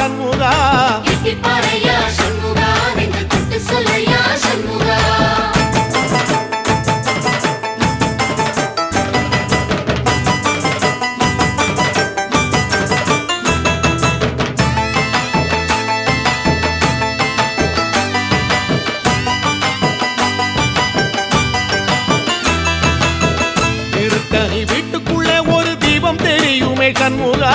சண்முகா. வீட்டுக்குள்ளே ஒரு தீபம் தெரியுமே சண்முகா.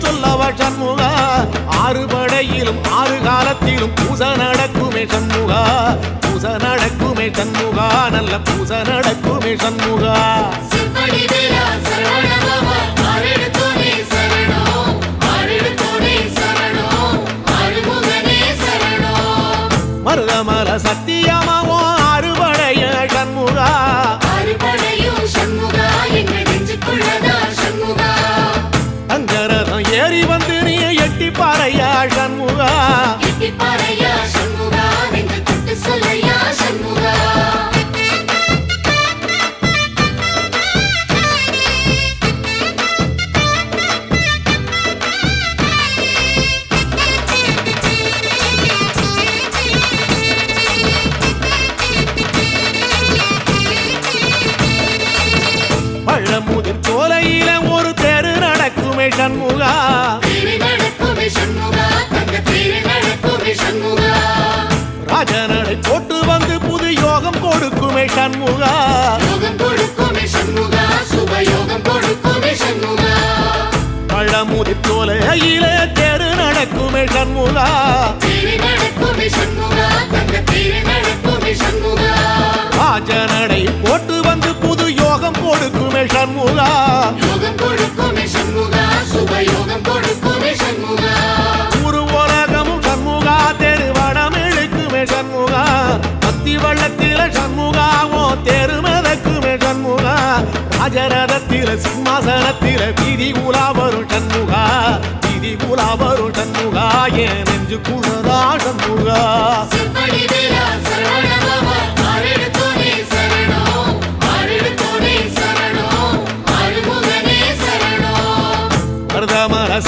சொல்லவா சண்முகா? ஆறு படையிலும் ஆறு காலத்திலும் பூச நடக்குமே சண்முகா. பூச நடக்குமே சண்முகா நல்ல பூச நடக்குமே சண்முகா. செவ்வடி சண்முகா. ராஜனடை போட்டு வந்து புது யோகம் கொடுக்குமே சண்முகா. பழமுதிர் சோலையில தெரு நடக்குமே சண்முகா. ராஜனடை போட்டு வந்து புது யோகம் கொடுக்குமே சண்முகா. யோகம் கொடுக்குமே சண்முகா. சுப யோகம் கொடுக்குமே சண்முகா. ஒரு உலகமும் சண்முகா தெரு வடம் இழுக்குமே சண்முகா. பத்தி வள்ளத்தில சண்முகாவோ தெரு மிதக்குமே சண்முகா. ராஜரதத்தில சிம்மாசனத்தில வீதி உலா வரும் சண்முகா. வீதி உலா வரும் சண்முகா என் நெஞ்சு குளரா சண்முகா பிரதமர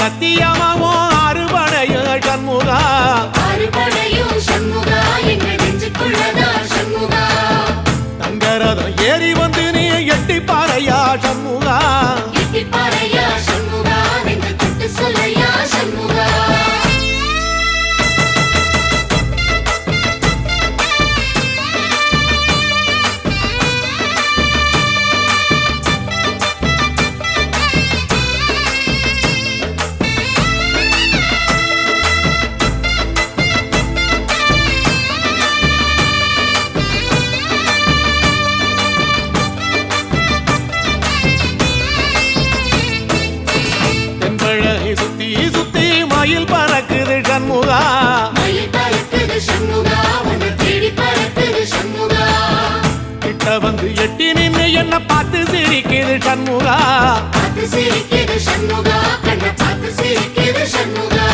சிரிக்குது சண்முகா கண்ணை பார்த்து சிரிக்குது சண்முகா.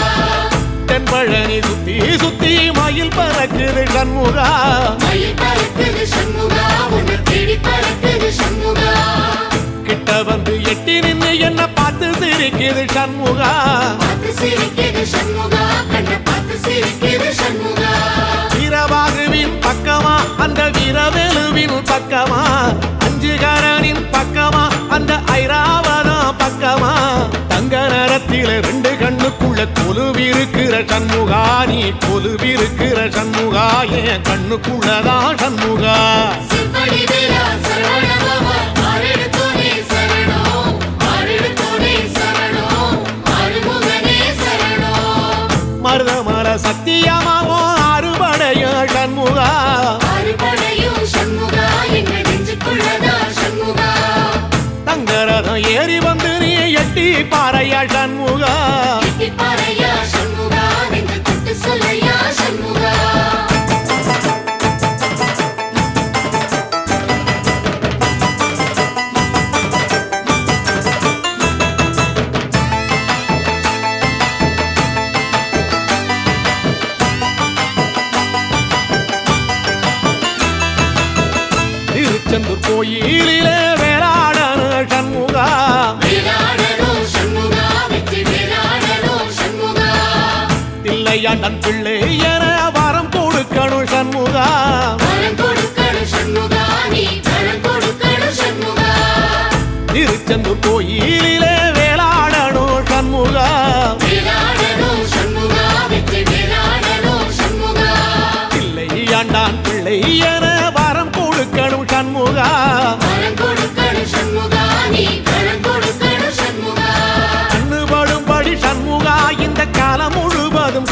தென்பழனி சுத்தி சுத்தி மயில் பறக்குது சண்முகா. மயில் பறக்குது சண்முகா கட்டி பறக்குது சண்முகா. கிட்ட வந்து எட்டி நின்னு என்ன பார்த்து சிரிக்குது சண்முகா. பார்த்து சிரிக்குது சண்முகா கண்ணை பார்த்து சிரிக்குது சண்முகா. வீரபாகுவின் பக்கமா அந்த வீரவேலுவின் பக்கமா. அஞ்சுகரனின் பக்கமா? அந்த ஐராவதம் பக்கமா? தங்க நேரத்தில ரெண்டு கண்ணுக்குள்ள கொலுவிருக்கிற சண்முகா நீ கொலுவிருக்கிற சண்முகா என் கண்ணுக்குள்ளதான் சண்முகா. கோயிலிலே வேளாடன சண்முகா. வேலாடனும் சண்முகா வெற்றி வேலாடனும் சண்முகா. தில்லையாண்டன் பிள்ளை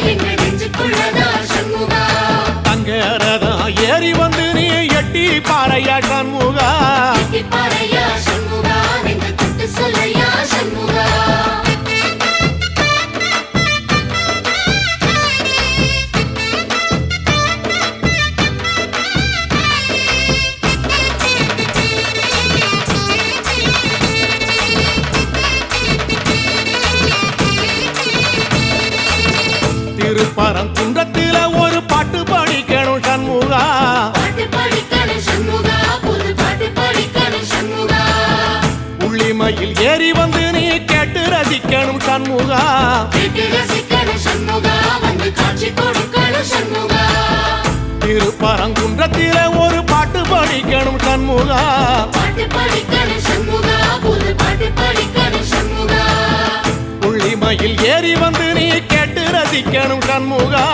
அறுபடையும் சண்முகா எங்க நெஞ்சுக்குள்ளதா சண்முகா? தங்க ரதம் ஏறி வந்து நீ எட்டி பாறையா சண்முகா? பாறையா சண்முகா? தொட்டு சொல்லையா? சண்முகா. உள்ளிமையில் ஏறி வந்து நீ கேட்டு ரசிக்கணும் சண்முகா.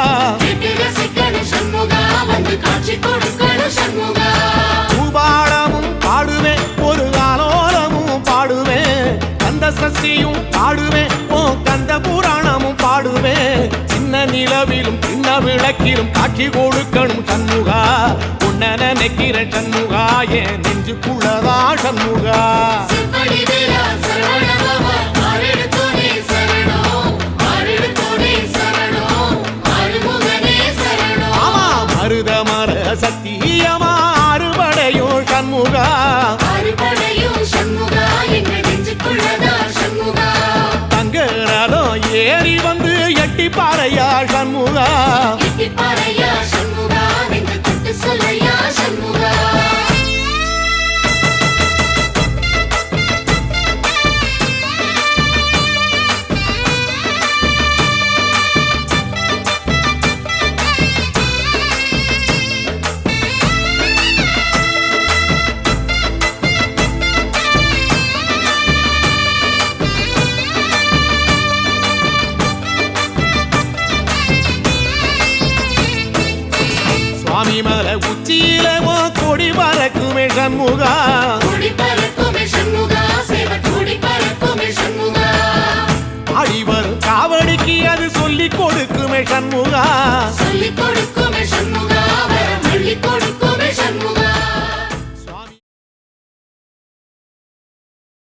பூபாளமும் பாடுவேன் ஒரு ஆலோலமும் பாடுவேன். கந்த சஷ்டியும் பாடுவேன் ஓ கந்த புராணமும் பாடுவேன். சின்ன நிலவிலும் சின்ன விளக்கிலும் காட்சி கொடுக்கணும் சண்முகா. உன்ன நினைக்கிற சண்முகா என் நெஞ்சு குளதா சண்முகா சண்முகா. ஆடிவர் காவடிக்கு அது சொல்லிக் கொடுக்குமே சண்முகா. சொல்லிக் கொடுக்கும்